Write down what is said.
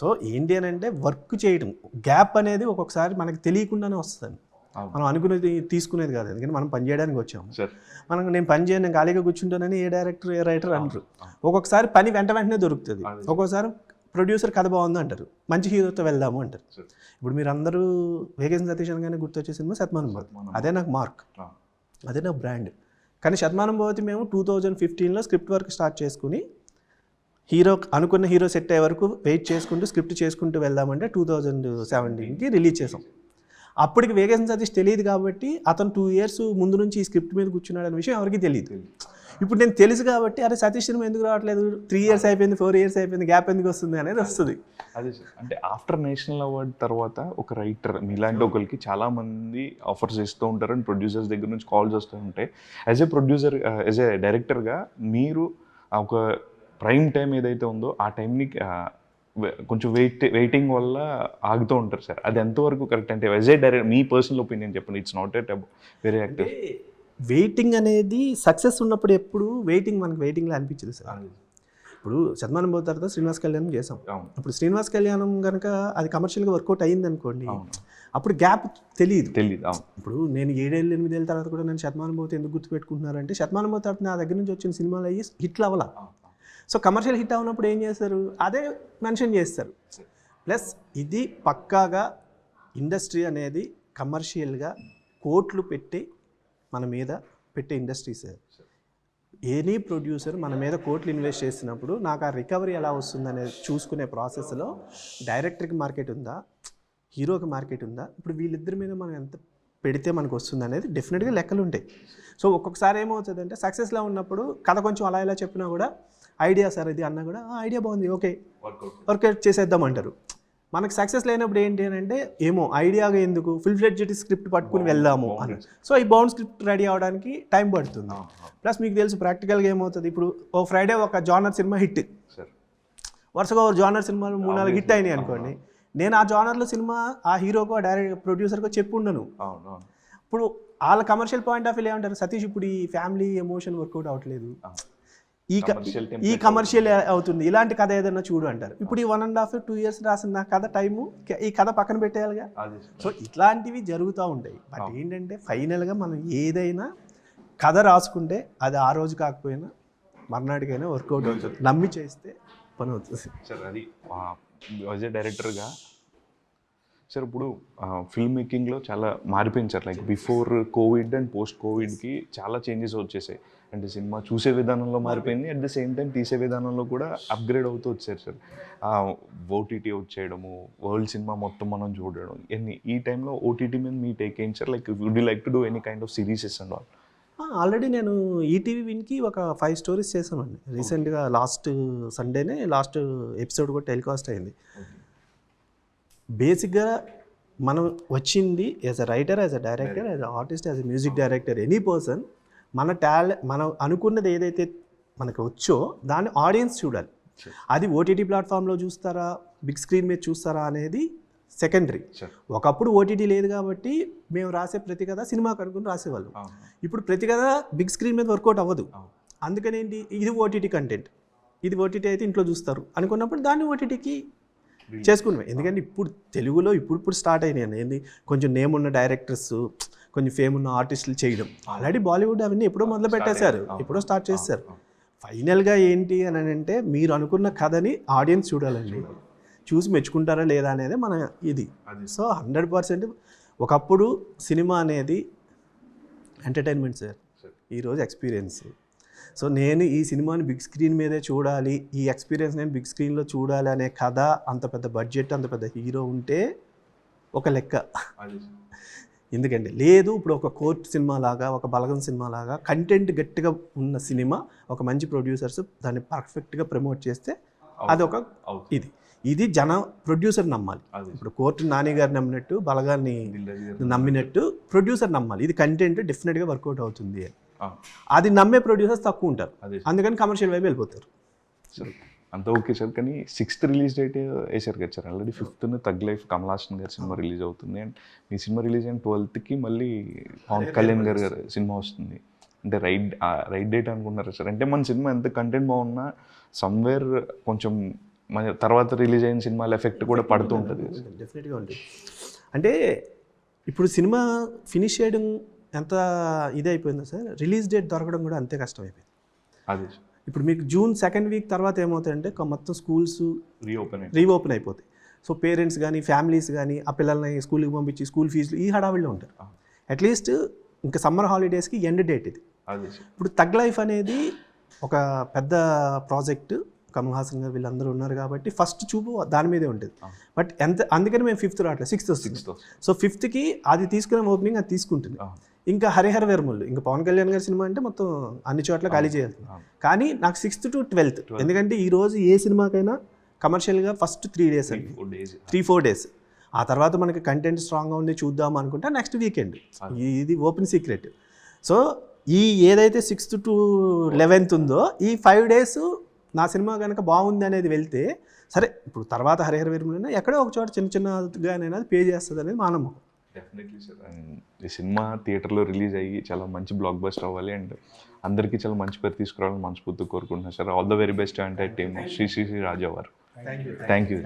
So ఏంటి అని అంటే వర్క్ చేయడం గ్యాప్ అనేది ఒక్కొక్కసారి మనకి తెలియకుండానే వస్తుంది. మనం అనుకునేది తీసుకునేది కాదు. ఎందుకంటే మనం పని చేయడానికి వచ్చాము. మనం నేను పని చేయను నేను ఖాళీగా కూర్చుంటానని ఏ డైరెక్టర్ ఏ రైటర్ అంటారు. ఒక్కొక్కసారి పని వెంట వెంటనే దొరుకుతుంది. ఒక్కొక్కసారి ప్రొడ్యూసర్ కథ బాగుంది అంటారు. మంచి హీరోతో వెళ్దాము అంటారు. ఇప్పుడు మీరు అందరూ వేగేసిన సతీష్ అనగానే గుర్తొచ్చే సినిమా శతమానం భవతి. అదే నాకు మార్క్. అదే నా బ్రాండ్ కానీ శతమానం భవతి మేము టూ థౌజండ్ ఫిఫ్టీన్లో స్క్రిప్ట్ వర్క్ స్టార్ట్ చేసుకుని హీరో అనుకున్న హీరో సెట్ అయ్యే వరకు వెయిట్ చేసుకుంటూ స్క్రిప్ట్ చేసుకుంటూ వెళ్దామంటే టూ థౌజండ్ సెవెంటీన్కి రిలీజ్ చేసాం. అప్పటికి వేగేసిన సతీష్ తెలియదు కాబట్టి అతను టూ ఇయర్స్ ముందు నుంచి ఈ స్క్రిప్ట్ మీద కూర్చున్నాడు అనే విషయం ఎవరికి తెలియదు. ఇప్పుడు నేను తెలుసు కాబట్టి అరే సతీష్ సినిమా ఎందుకు రావట్లేదు? త్రీ ఇయర్స్ అయిపోయింది ఫోర్ ఇయర్స్ అయిపోయింది గ్యాప్ ఎందుకు వస్తుంది అనేది వస్తుంది. అదే అంటే ఆఫ్టర్ నేషనల్ అవార్డ్ తర్వాత ఒక రైటర్ మీలాంటి ఒకరికి చాలా మంది ఆఫర్స్ ఇస్తూ ఉంటారు అండ్ ప్రొడ్యూసర్స్ దగ్గర నుంచి కాల్స్ వస్తూ ఉంటాయి. As a producer as a డైరెక్టర్గా మీరు ఒక ప్రైమ్ టైం ఏదైతే ఉందో ఆ టైంని కొంచెం వెయిట్ వెయిటింగ్ వల్ల ఆగుతూ ఉంటారు సార్. అది ఎంతవరకు కరెక్ట్ అంటే ఏ డైరెక్ట్ మీ పర్సనల్ ఒపీనియన్ చెప్పండి. It's not at very active waiting అనేది సక్సెస్ ఉన్నప్పుడు ఎప్పుడు వెయిటింగ్ మనకు వెయిటింగ్లో అనిపించదు సార్. ఇప్పుడు శతమానం పోతే తర్వాత శ్రీనివాస్ కళ్యాణం చేసాం. ఇప్పుడు శ్రీనివాస్ కళ్యాణం కనుక అది కమర్షియల్గా వర్కౌట్ అయ్యింది అనుకోండి అప్పుడు గ్యాప్ తెలియదు తెలియదు అవును. ఇప్పుడు నేను ఏడేళ్ళు ఎనిమిదేళ్ళ తర్వాత కూడా నేను శతమానం పోతే ఎందుకు గుర్తుపెట్టుకుంటున్నారంటే శతమానం పోతే తర్వాత నా దగ్గర నుంచి వచ్చిన సినిమాలు అయ్యి హిట్లు అవ్వాల. సో కమర్షియల్ హిట్ అవునప్పుడు ఏం చేస్తారు? అదే మెన్షన్ చేస్తారు. ప్లస్ ఇది పక్కాగా ఇండస్ట్రీ అనేది కమర్షియల్గా కోట్లు పెట్టి మన మీద పెట్టే ఇండస్ట్రీ సార్ ఎనీ ప్రొడ్యూసర్ మన మీద కోట్లు ఇన్వెస్ట్ చేసినప్పుడు నాకు ఆ రికవరీ ఎలా వస్తుంది అనేది చూసుకునే ప్రాసెస్లో డైరెక్టర్కి మార్కెట్ ఉందా? హీరోకి మార్కెట్ ఉందా? ఇప్పుడు వీళ్ళిద్దరి మీద మనం ఎంత పెడితే మనకు వస్తుంది అనేది డెఫినెట్గా లెక్కలు ఉంటాయి సో ఒక్కొక్కసారి ఏమవుతుందంటే సక్సెస్లో ఉన్నప్పుడు కథ కొంచెం అలా ఇలా చెప్పినా కూడా ఐడియా సార్ ఇది అన్నా కూడా ఐడియా బాగుంది ఓకే వర్కౌట్ చేసేద్దాం అంటారు. మనకు సక్సెస్ లేనప్పుడు ఏంటి అని అంటే ఏమో ఐడియాగా ఎందుకు? ఫుల్ ఫ్లెడ్జెడ్ స్క్రిప్ట్ పట్టుకుని వెళ్దాము అని సో ఈ బౌండ్ స్క్రిప్ట్ రెడీ అవడానికి టైం పడుతుంది. ప్లస్ మీకు తెలుసు ప్రాక్టికల్గా ఏమవుతుంది? ఇప్పుడు ఓ ఫ్రైడే ఒక జానర్ సినిమా హిట్. సార్. వరుసగా ఒక జానర్ సినిమాలు మూడు నాలుగు హిట్ అయినాయి అనుకోండి. నేను ఆ జానర్లో సినిమా ఆ హీరోకో డైరెక్ట్ ప్రొడ్యూసర్కో చెప్పి ఉండను ఇప్పుడు వాళ్ళ కమర్షియల్ పాయింట్ ఆఫ్ వ్యూ ఏమంటారు? సతీష్ ఇప్పుడు ఈ ఫ్యామిలీ ఎమోషన్ వర్కౌట్ అవ్వట్లేదు. ఈ ఈ కమర్షియల్ అవుతుంది. ఇలాంటి కథ ఏదైనా చూడు అంటారు. ఇప్పుడు ఈ one and half two years రాసిన కథ టైము ఈ కథ పక్కన పెట్టేయాలిగా? సో ఇట్లాంటివి జరుగుతూ ఉంటాయి. బట్ ఏంటంటే ఫైనల్గా మనం ఏదైనా కథ రాసుకుంటే అది ఆ రోజు కాకపోయినా మర్నాటికైనా వర్కౌట్ అవుతుంది నమ్మి చేస్తే పని అవుతుంది. సార్ అది డైరెక్టర్గా సార్ ఇప్పుడు ఫిల్మ్ మేకింగ్లో చాలా మారిపోయింది sir. Like before Covid and post కోవిడ్కి చాలా చేంజెస్ వచ్చేసాయి. అంటే సినిమా చూసే విధానంలో మారిపోయింది అట్ ద సేమ్ టైం తీసే విధానంలో కూడా అప్గ్రేడ్ అవుతూ వచ్చారు సార్. ఓటీటీ వచ్చేయడము వరల్డ్ సినిమా మొత్తం మనం చూడడం ఎన్ని ఈ టైంలో ఓటీటీ మీద మీ టేక్ ఏంటి sir? Like would you like to do any kind of series and all already నేను ఈటీవీ విన్కి ఒక ఫైవ్ స్టోరీస్ చేశానండి రీసెంట్గా లాస్ట్ సండేనే లాస్ట్ ఎపిసోడ్ కూడా టెలికాస్ట్ అయింది. బేసిక్గా మనం వచ్చింది as a writer as a director as a artist as a music director any person మన టాలెంట్ మనం అనుకున్నది ఏదైతే మనకు వచ్చో దాన్ని ఆడియన్స్ చూడాలి. అది ఓటీటీ ప్లాట్ఫామ్లో చూస్తారా? బిగ్ స్క్రీన్ మీద చూస్తారా అనేది సెకండరీ ఒకప్పుడు ఓటీటీ లేదు కాబట్టి మేము రాసే ప్రతి కథ సినిమాకి అనుకుని రాసేవాళ్ళం. ఇప్పుడు ప్రతి కథ బిగ్ స్క్రీన్ మీద వర్కౌట్ అవ్వదు. అవును. అందుకని ఏంటి ఇది ఓటీటీ కంటెంట్ ఇది ఓటీటీ అయితే ఇంట్లో చూస్తారు. అనుకున్నప్పుడు దాన్ని ఓటీటీకి చేసుకున్నాం. ఎందుకంటే ఇప్పుడు తెలుగులో ఇప్పుడు ఇప్పుడు స్టార్ట్ అయినాయి ఏంది? కొంచెం నేమ్ ఉన్న డైరెక్టర్స్ కొంచెం ఫేమ్ ఉన్న ఆర్టిస్టులు చేయడం. ఆల్రెడీ బాలీవుడ్ అవన్నీ ఎప్పుడో మొదలు పెట్టేశారు ఎప్పుడో స్టార్ట్ చేశారు. ఫైనల్గా ఏంటి అని అంటే మీరు అనుకున్న కథని ఆడియన్స్ చూడాలండి. చూసి మెచ్చుకుంటారా లేదా అనేది మన ఇది. సో హండ్రెడ్ పర్సెంట్ ఒకప్పుడు సినిమా అనేది ఎంటర్టైన్మెంట్ సార్ ఈరోజు ఎక్స్పీరియన్స్ సో నేను ఈ సినిమాని బిగ్ స్క్రీన్ మీదే చూడాలి ఈ ఎక్స్పీరియన్స్ నేను బిగ్ స్క్రీన్లో చూడాలి అనే కథ అంత పెద్ద బడ్జెట్ అంత పెద్ద హీరో ఉంటే ఒక లెక్క. అది. ఎందుకంటే లేదు ఇప్పుడు ఒక కోర్ట్ సినిమా లాగా ఒక బలగం సినిమా లాగా కంటెంట్ గట్టిగా ఉన్న సినిమా ఒక మంచి ప్రొడ్యూసర్స్ దాన్ని పర్ఫెక్ట్గా ప్రమోట్ చేస్తే అది ఒక ఇది. ఇది జన ప్రొడ్యూసర్ నమ్మాలి. ఇప్పుడు కోర్టు నాని గారు నమ్మినట్టు బలగాన్ని నమ్మినట్టు ప్రొడ్యూసర్ నమ్మాలి. ఇది కంటెంట్ డెఫినెట్గా వర్కౌట్ అవుతుంది అని. అది నమ్మే ప్రొడ్యూసర్స్ తక్కువ ఉంటారు. అదే. అందుకని కమర్షియల్ వైపు వెళ్ళిపోతారు. సార్. అంతా ఓకే సార్ కానీ సిక్స్త్ రిలీజ్ డేట్ వేసారు కదా సార్ ఆల్రెడీ ఫిఫ్త్న తగ్ లైఫ్ కమల్ హాసన్ గారి సినిమా రిలీజ్ అవుతుంది అండ్ మీ సినిమా రిలీజ్ అయిన ట్వెల్త్కి మళ్ళీ పవన్ కళ్యాణ్ గారి గారి సినిమా వస్తుంది. అంటే రైట్ రైట్ డేట్ అనుకుంటున్నారు సార్? అంటే మన సినిమా ఎంత కంటెంట్ బాగున్నా సమ్వేర్ కొంచెం మన తర్వాత రిలీజ్ అయిన సినిమాల ఎఫెక్ట్ కూడా పడుతూ ఉంటుంది. డెఫినెట్గా ఉంటుంది. అంటే ఇప్పుడు సినిమా ఫినిష్ చేయడం ఎంత ఇది అయిపోయిందో సార్ రిలీజ్ డేట్ దొరకడం కూడా అంతే కష్టం అయిపోయింది అది ఇప్పుడు మీకు జూన్ సెకండ్ వీక్ తర్వాత ఏమవుతాయంటే మొత్తం స్కూల్స్ రీఓపెన్ రీఓపెన్ అయిపోతాయి. సో పేరెంట్స్ కానీ ఫ్యామిలీస్ కానీ ఆ పిల్లల్ని స్కూల్కి పంపించి స్కూల్ ఫీజులు ఈ హడావిడిలో ఉంటారు. అట్లీస్ట్ ఇంకా సమ్మర్ హాలిడేస్కి ఎండ్ డేట్ ఇది. ఇప్పుడు తగ్ లైఫ్ అనేది ఒక పెద్ద ప్రాజెక్ట్. కమల్ హాసన్ గారు వీళ్ళందరూ ఉన్నారు కాబట్టి ఫస్ట్ చూపు దాని మీదే ఉంటుంది. బట్ ఎంత అందుకని మేము ఫిఫ్త్ రావట్లేదు సిక్స్త్ సిక్స్త్ సో ఫిఫ్త్కి అది తీసుకునే ఓపెనింగ్ అది తీసుకుంటుంది. ఇంకా హరిహర వేర్ముళ్ళు ఇంకా పవన్ కళ్యాణ్ గారి సినిమా అంటే మొత్తం అన్ని చోట్ల ఖాళీ చేయాలి కానీ నాకు సిక్స్త్ టు ట్వెల్త్ ఎందుకంటే ఈ రోజు ఏ సినిమాకైనా కమర్షియల్గా ఫస్ట్ త్రీ డేస్ అండి. త్రీ ఫోర్ డేస్ ఆ తర్వాత మనకి కంటెంట్ స్ట్రాంగ్గా ఉంది చూద్దాం అనుకుంటే నెక్స్ట్ వీకెండ్ ఇది ఓపెన్ సీక్రెట్ సో ఈ ఏదైతే సిక్స్త్ టు లెవెన్త్ ఉందో ఈ ఫైవ్ డేస్ నా సినిమా కనుక బాగుంది అనేది వెళ్తే సరే ఇప్పుడు తర్వాత హరిహర వీరములైనా ఎక్కడో ఒక చోట చిన్న చిన్నగానైనా పే చేస్తుంది అనేది మా నమ్మకం డెఫినెట్లీ సార్ ఈ సినిమా థియేటర్లో రిలీజ్ అయ్యి చాలా మంచి బ్లాక్ బస్టర్ అవ్వాలి అండ్ అందరికీ చాలా మంచి పేరు తీసుకురావాలని మనస్ఫూర్తిగా కోరుకుంటున్నాను sir all the very best అంటే team Sri Sri Sri Raja Vaaru. Thank you thank you